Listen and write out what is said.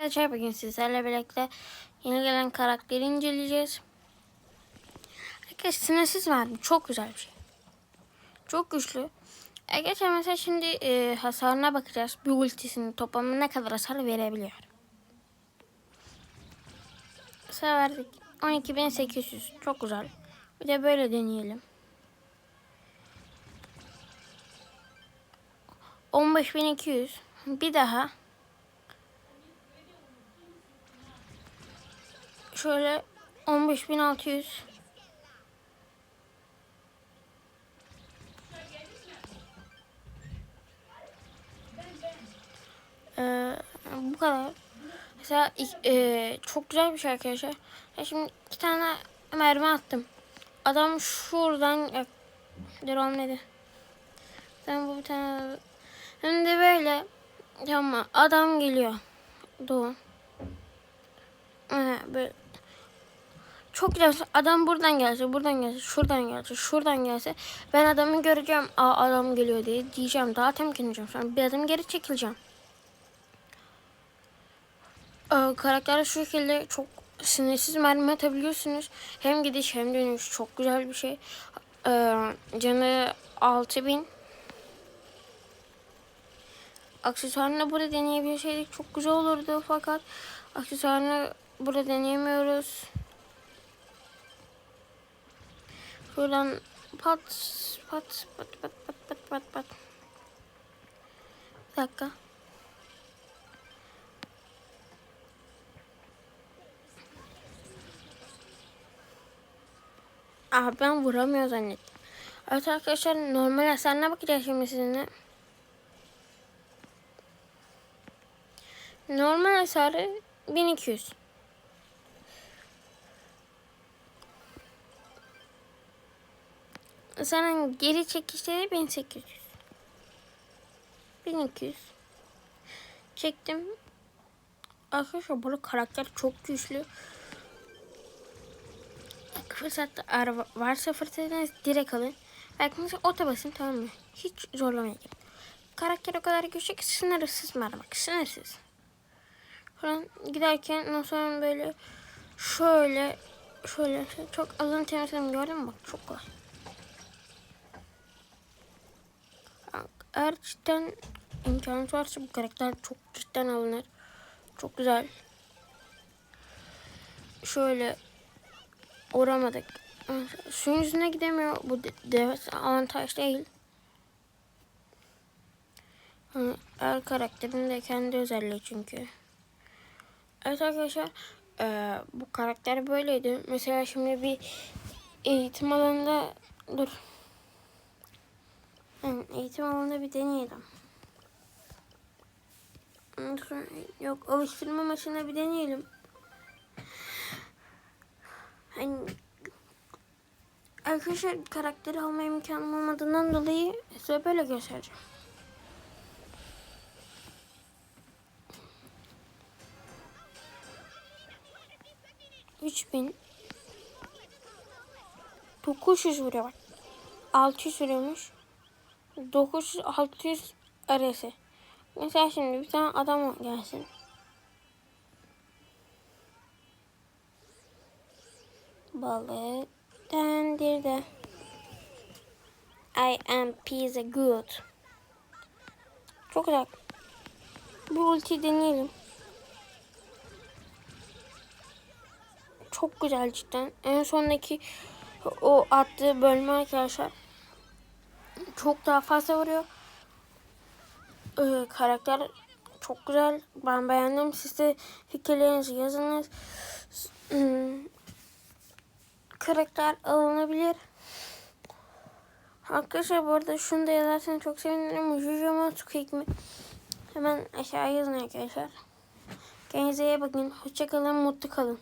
Arkadaşlar bugün sizlerle birlikte yeni gelen karakteri inceleyeceğiz. Arkadaşlar sınırsız mermi çok güzel bir şey. Çok güçlü. Arkadaşlar mesela şimdi e, hasarına bakacağız. Bir ultisinin toplamı ne kadar hasar verebiliyor. Mesela verdik. 12800 çok güzel. Bir de böyle deneyelim. 15200 bir daha Şöyle 15600 Ee, bu kadar. Mesela e, çok güzel bir şey arkadaşlar. Ya şimdi iki tane mermi attım. Adam şuradan olmadı. Sen bu bir tane hem de böyle tamam adam geliyor. Doğu. Ee, böyle çok güzel. Adam buradan gelse, buradan gelse, şuradan gelse, şuradan gelse ben adamı göreceğim. Aa adam geliyor diye diyeceğim. Daha temkinleyeceğim. Sonra bir adım geri çekileceğim. Ee, karakter şu şekilde çok sinirsiz mermi atabiliyorsunuz. Hem gidiş hem dönüş çok güzel bir şey. Ee, canı 6000 Aksesuarını burada deneyebilseydik çok güzel olurdu fakat aksesuarını burada deneyemiyoruz. Şuradan pat pat pat pat pat pat pat pat. Bir dakika. Aa ben vuramıyor zannettim. Evet arkadaşlar normal hasarına bakacağız şimdi sizinle. Normal hasarı 1200. Sana geri çekişleri 1800. 1200. Çektim. Arkadaşlar bu karakter çok güçlü. Fırsatta araba varsa fırsatınız direkt alın. Belki mesela otobüsün tamam mı? Hiç zorlamayın. Karakter o kadar güçlü ki sınırsız mı aramak? Sınırsız. Falan giderken ondan sonra böyle şöyle şöyle çok alın temizledim gördün mü? Bak çok kolay. Eğer cidden imkanınız varsa bu karakter çok cidden alınır. Çok güzel. Şöyle uğramadık. Suyun yüzüne gidemiyor. Bu devet avantaj değil. Her karakterin de kendi özelliği çünkü. Evet arkadaşlar e, bu karakter böyleydi. Mesela şimdi bir eğitim alanında dur. Yani eğitim alanında bir deneyelim. Yok alıştırma maçında bir deneyelim. Hani arkadaşlar karakteri alma imkanım olmadığından dolayı size böyle göstereceğim. Üç bin dokuz yüz vuruyor bak. Altı yüz vuruyormuş. Dokuz yüz altı yüz arası. Mesela şimdi bir tane adam gelsin. Balık dendirdi. I am pizza good. Çok güzel. Bu ulti deneyelim. Çok güzel cidden. En sondaki o attığı bölme arkadaşlar. Çok daha fazla vuruyor. Ee, karakter çok güzel. Ben beğendim. Siz de fikirlerinizi yazınız. Hmm, karakter alınabilir. Arkadaşlar bu arada şunu da yazarsanız çok sevinirim. Jujuma Squeak Hemen aşağı yazın arkadaşlar. Kendinize iyi bakın. Hoşçakalın. Mutlu kalın.